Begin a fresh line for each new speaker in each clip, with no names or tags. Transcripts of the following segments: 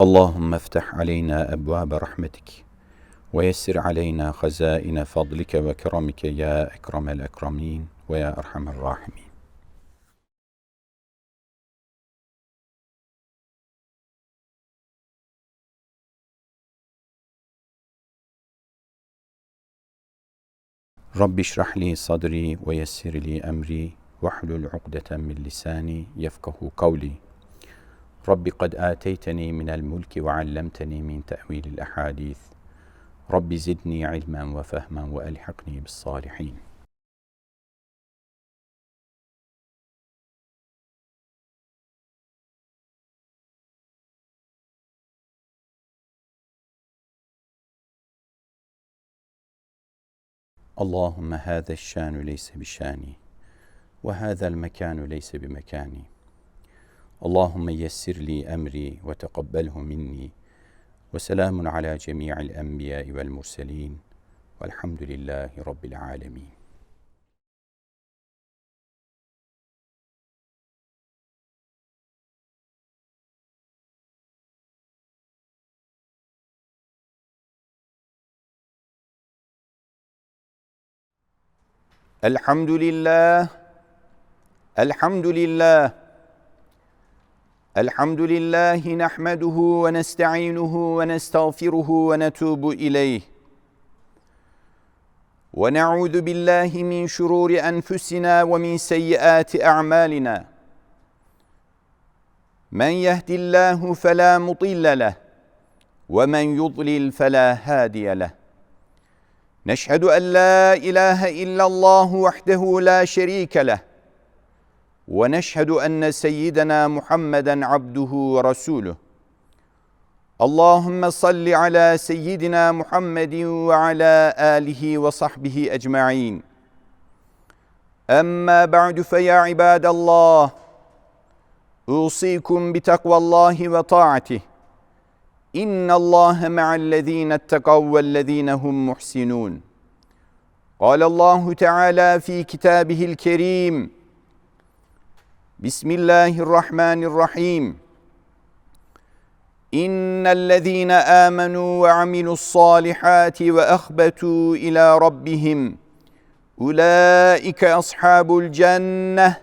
اللهم افتح علينا أبواب رحمتك ويسر علينا خزائن فضلك وكرمك يا أكرم الأكرمين ويا أرحم الراحمين. رب اشرح لي صدري ويسر لي أمري واحلل عقدة من لساني يفقه قولي. رب قد آتيتني من الملك وعلمتني من تأويل الأحاديث. رب زدني علما وفهما وألحقني بالصالحين. اللهم هذا الشان ليس بشاني وهذا المكان ليس بمكاني. اللهم يسر لي أمري وتقبله مني وسلام على جميع الأنبياء والمرسلين والحمد لله رب العالمين. الحمد لله الحمد لله الحمد لله نحمده ونستعينه ونستغفره ونتوب إليه. ونعوذ بالله من شرور أنفسنا ومن سيئات أعمالنا. من يهد الله فلا مضل له ومن يضلل فلا هادي له. نشهد أن لا إله إلا الله وحده لا شريك له. ونشهد أن سيدنا محمدا عبده ورسوله. اللهم صل على سيدنا محمد وعلى آله وصحبه أجمعين. أما بعد فيا عباد الله أوصيكم بتقوى الله وطاعته. إن الله مع الذين اتقوا والذين هم محسنون. قال الله تعالى في كتابه الكريم بسم الله الرحمن الرحيم ان الذين امنوا وعملوا الصالحات واخبتوا إلى ربهم اولئك اصحاب الجنه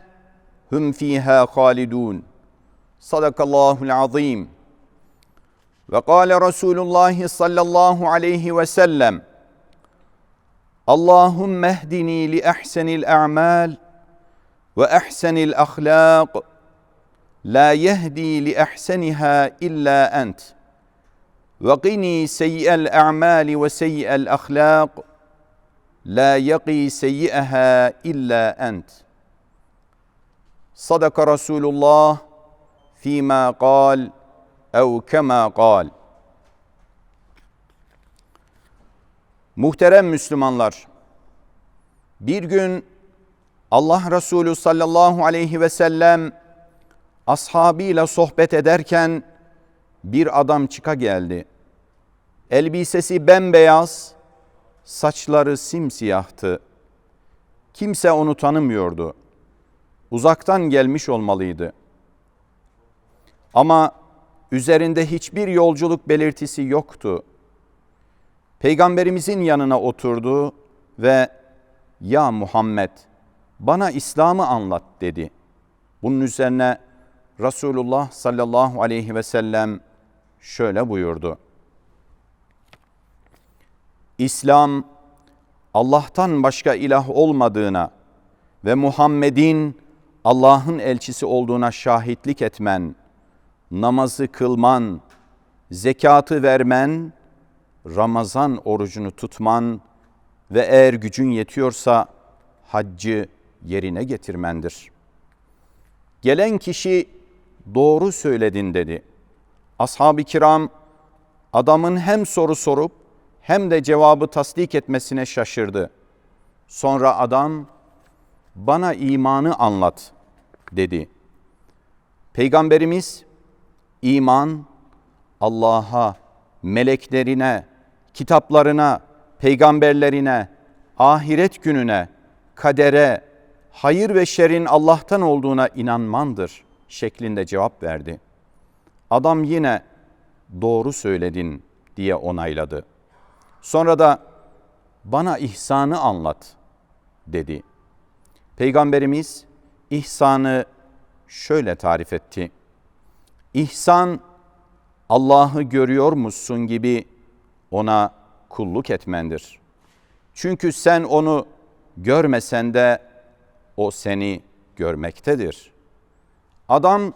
هم فيها خالدون صدق الله العظيم وقال رسول الله صلى الله عليه وسلم اللهم اهدني لاحسن الاعمال وأحسن الأخلاق. لا يهدي لأحسنها إلا أنت. وقني سيء الأعمال وسيء الأخلاق. لا يقي سيئها إلا أنت. صدق رسول الله فيما قال أو كما قال. Muhterem Müslümanlar, bir gün Allah Resulü sallallahu aleyhi ve sellem ashabıyla sohbet ederken bir adam çıka geldi. Elbisesi bembeyaz, saçları simsiyahtı. Kimse onu tanımıyordu. Uzaktan gelmiş olmalıydı. Ama üzerinde hiçbir yolculuk belirtisi yoktu. Peygamberimizin yanına oturdu ve "Ya Muhammed, bana İslam'ı anlat." dedi. Bunun üzerine Resulullah sallallahu aleyhi ve sellem şöyle buyurdu. İslam Allah'tan başka ilah olmadığına ve Muhammed'in Allah'ın elçisi olduğuna şahitlik etmen, namazı kılman, zekatı vermen, Ramazan orucunu tutman ve eğer gücün yetiyorsa haccı yerine getirmendir. Gelen kişi doğru söyledin dedi. Ashab-ı kiram adamın hem soru sorup hem de cevabı tasdik etmesine şaşırdı. Sonra adam bana imanı anlat dedi. Peygamberimiz iman Allah'a, meleklerine, kitaplarına, peygamberlerine, ahiret gününe, kadere, hayır ve şerin Allah'tan olduğuna inanmandır şeklinde cevap verdi. Adam yine doğru söyledin diye onayladı. Sonra da bana ihsanı anlat dedi. Peygamberimiz ihsanı şöyle tarif etti. İhsan Allah'ı görüyor musun gibi ona kulluk etmendir. Çünkü sen onu görmesen de o seni görmektedir. Adam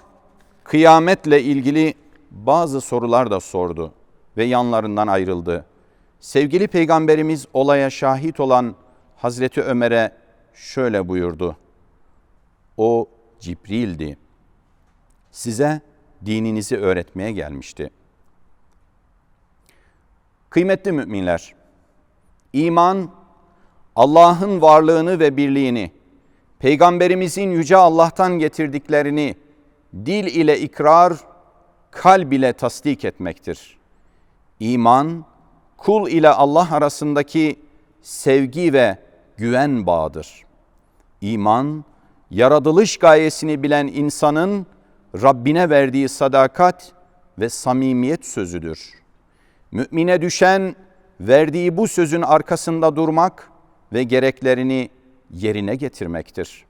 kıyametle ilgili bazı sorular da sordu ve yanlarından ayrıldı. Sevgili peygamberimiz olaya şahit olan Hazreti Ömer'e şöyle buyurdu. O Cibril'di. Size dininizi öğretmeye gelmişti. Kıymetli müminler, iman Allah'ın varlığını ve birliğini, Peygamberimizin yüce Allah'tan getirdiklerini dil ile ikrar, kalb ile tasdik etmektir. İman, kul ile Allah arasındaki sevgi ve güven bağıdır. İman, yaratılış gayesini bilen insanın Rabbine verdiği sadakat ve samimiyet sözüdür. Mümine düşen verdiği bu sözün arkasında durmak ve gereklerini yerine getirmektir.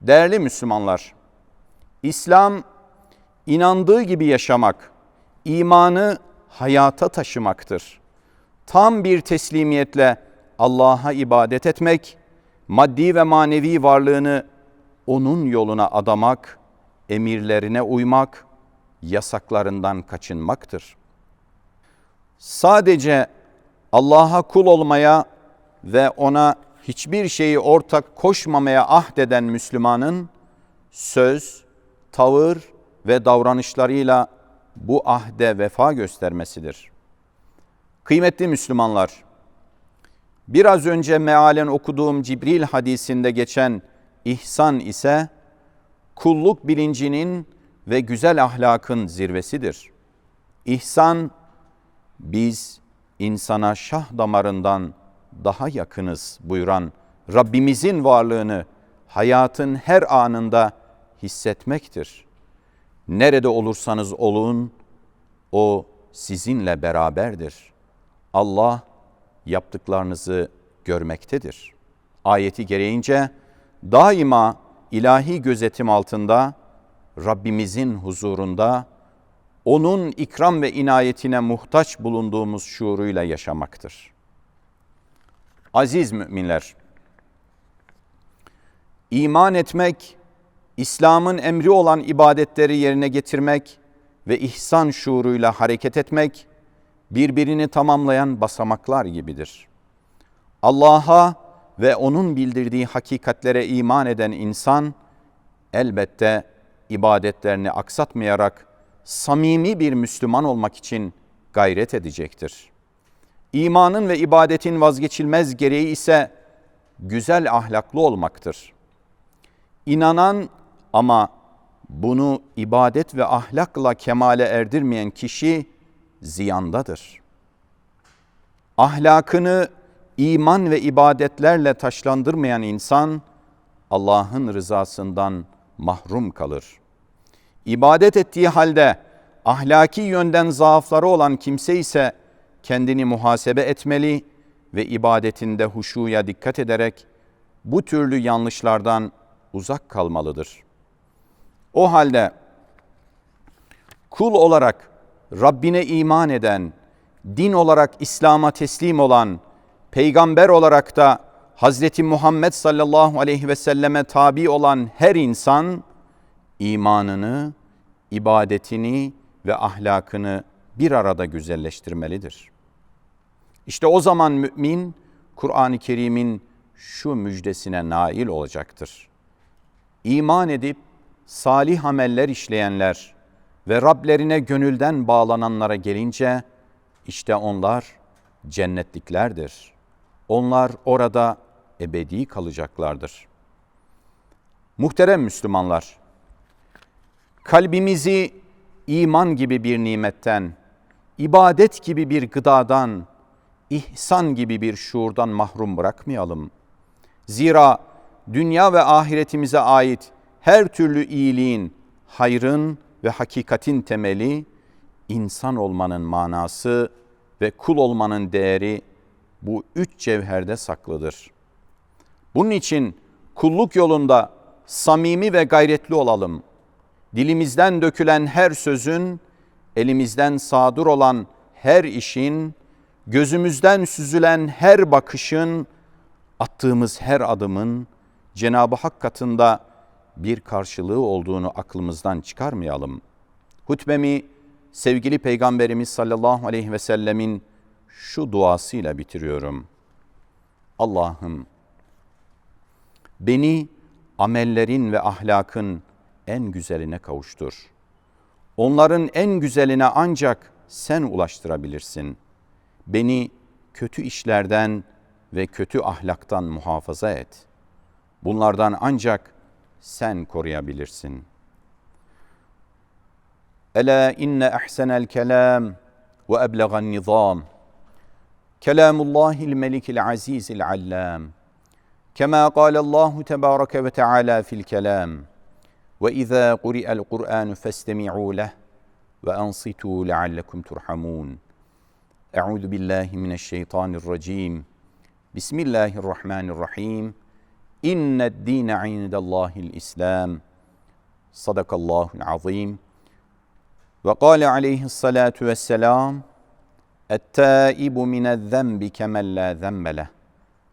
Değerli Müslümanlar, İslam inandığı gibi yaşamak, imanı hayata taşımaktır. Tam bir teslimiyetle Allah'a ibadet etmek, maddi ve manevi varlığını onun yoluna adamak, emirlerine uymak, yasaklarından kaçınmaktır. Sadece Allah'a kul olmaya ve ona hiçbir şeyi ortak koşmamaya ahdeden Müslümanın söz, tavır ve davranışlarıyla bu ahde vefa göstermesidir. Kıymetli Müslümanlar, biraz önce mealen okuduğum Cibril hadisinde geçen ihsan ise kulluk bilincinin ve güzel ahlakın zirvesidir. İhsan, biz insana şah damarından daha yakınız buyuran Rabbimizin varlığını hayatın her anında hissetmektir. Nerede olursanız olun, o sizinle beraberdir. Allah yaptıklarınızı görmektedir. Ayeti gereğince daima ilahi gözetim altında Rabbimizin huzurunda onun ikram ve inayetine muhtaç bulunduğumuz şuuruyla yaşamaktır. Aziz müminler, iman etmek, İslam'ın emri olan ibadetleri yerine getirmek ve ihsan şuuruyla hareket etmek, birbirini tamamlayan basamaklar gibidir. Allah'a ve O'nun bildirdiği hakikatlere iman eden insan, elbette ibadetlerini aksatmayarak samimi bir Müslüman olmak için gayret edecektir. İmanın ve ibadetin vazgeçilmez gereği ise güzel ahlaklı olmaktır. İnanan ama bunu ibadet ve ahlakla kemale erdirmeyen kişi ziyandadır. Ahlakını iman ve ibadetlerle taşlandırmayan insan Allah'ın rızasından mahrum kalır. İbadet ettiği halde ahlaki yönden zaafları olan kimse ise kendini muhasebe etmeli ve ibadetinde huşuya dikkat ederek bu türlü yanlışlardan uzak kalmalıdır. O halde kul olarak Rabbine iman eden, din olarak İslam'a teslim olan, peygamber olarak da Hazreti Muhammed sallallahu aleyhi ve selleme tabi olan her insan imanını, ibadetini ve ahlakını bir arada güzelleştirmelidir. İşte o zaman mümin Kur'an-ı Kerim'in şu müjdesine nail olacaktır. İman edip salih ameller işleyenler ve Rablerine gönülden bağlananlara gelince işte onlar cennetliklerdir. Onlar orada ebedi kalacaklardır. Muhterem Müslümanlar, kalbimizi iman gibi bir nimetten, ibadet gibi bir gıdadan, ihsan gibi bir şuurdan mahrum bırakmayalım. Zira dünya ve ahiretimize ait her türlü iyiliğin, hayrın ve hakikatin temeli insan olmanın manası ve kul olmanın değeri bu üç cevherde saklıdır. Bunun için kulluk yolunda samimi ve gayretli olalım. Dilimizden dökülen her sözün, elimizden sadır olan her işin, gözümüzden süzülen her bakışın, attığımız her adımın Cenab-ı Hak katında bir karşılığı olduğunu aklımızdan çıkarmayalım. Hutbemi sevgili Peygamberimiz sallallahu aleyhi ve sellemin şu duasıyla bitiriyorum. Allah'ım beni amellerin ve ahlakın en güzeline kavuştur. Onların en güzeline ancak sen ulaştırabilirsin. Beni kötü işlerden ve kötü ahlaktan muhafaza et. Bunlardan ancak sen koruyabilirsin. Ela inne ahsenel kelam ve eblegan nizam. Kelamullahil melikil azizil allam. Kema kalallahu tebareke ve teala fil kelam. Ve izâ kuri'el Kur'an festemi'û leh ve ansitu leallekum turhamun.'' أعوذ بالله من الشيطان الرجيم. بسم الله الرحمن الرحيم. إن الدين عند الله الإسلام. صدق الله العظيم. وقال عليه الصلاة والسلام التائب من الذنب كمن لا ذنب له.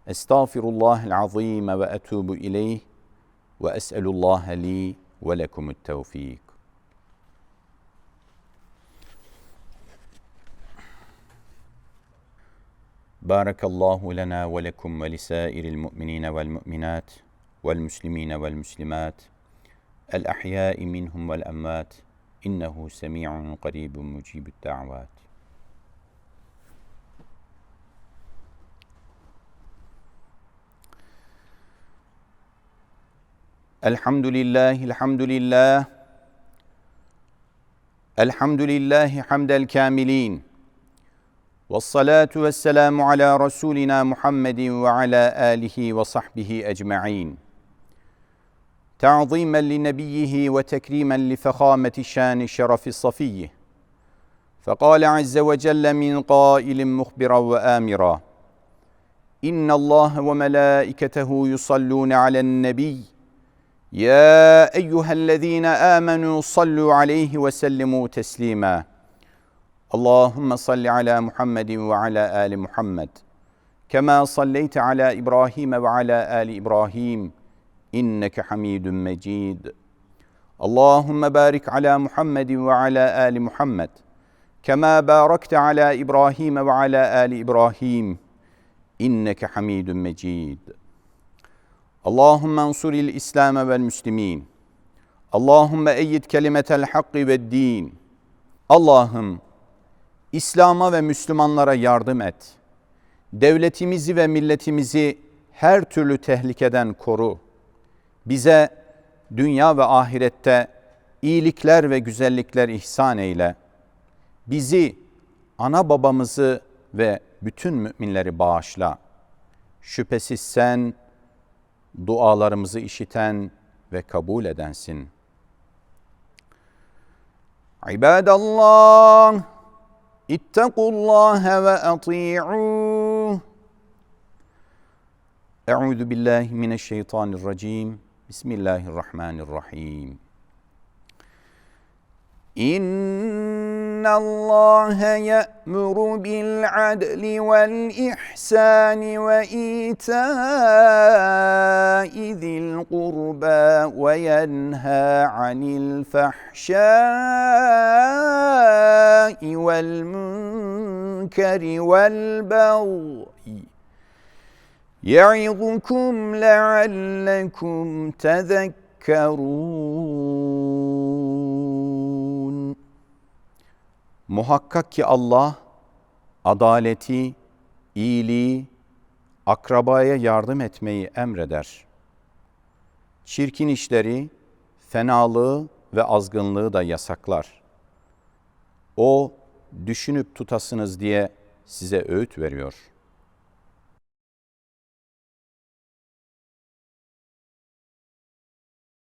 Estağfirullahal azim ve etubu ileyh ve es'elullah li ve lekumut بارك الله لنا ولكم ولسائر المؤمنين والمؤمنات والمسلمين والمسلمات الأحياء منهم والأموات إنه سميع قريب مجيب الدعوات. الحمد لله الحمد لله الحمد لله حمد الكاملين. والصلاة والسلام على رسولنا محمد وعلى آله وصحبه أجمعين. تعظيما لنبيه وتكريما لفخامة شان شرف صفيه فقال عز وجل من قائل مخبرا وآمرا إن الله وملائكته يصلون على النبي. يا أيها الذين آمنوا صلوا عليه وسلموا تسليما. Allahumme salli ala Muhammedin ve ala ali Muhammed. Kema salleyte ala İbrahim ve ala ali İbrahim. İnneke hamidun mecid. Allahumme barik ala Muhammedin ve ala ali Muhammed. Kema barakte ala İbrahim ve ala ali İbrahim. İnneke hamidun mecid. Allahumme ansuril İslam vel Müslimin. Allahumme eyyid kelimetel hakki ve din. Allah'ım İslam'a ve Müslümanlara yardım et. Devletimizi ve milletimizi her türlü tehlikeden koru. Bize dünya ve ahirette iyilikler ve güzellikler ihsan eyle. Bizi, ana babamızı ve bütün müminleri bağışla. Şüphesiz sen dualarımızı işiten ve kabul edensin. İbadallah, اتقوا الله وأطيعوه. أعوذ بالله من الشيطان الرجيم. بسم الله الرحمن الرحيم. إن الله يأمر بالعدل والإحسان وإيتاء ذي القربى وينهى عن الفحشاء والمنكر والبغي يعظكم لعلكم تذكرون Muhakkak ki Allah adaleti, iyiliği, akrabaya yardım etmeyi emreder. Çirkin işleri, fenalığı ve azgınlığı da yasaklar. O düşünüp tutasınız diye size öğüt veriyor.''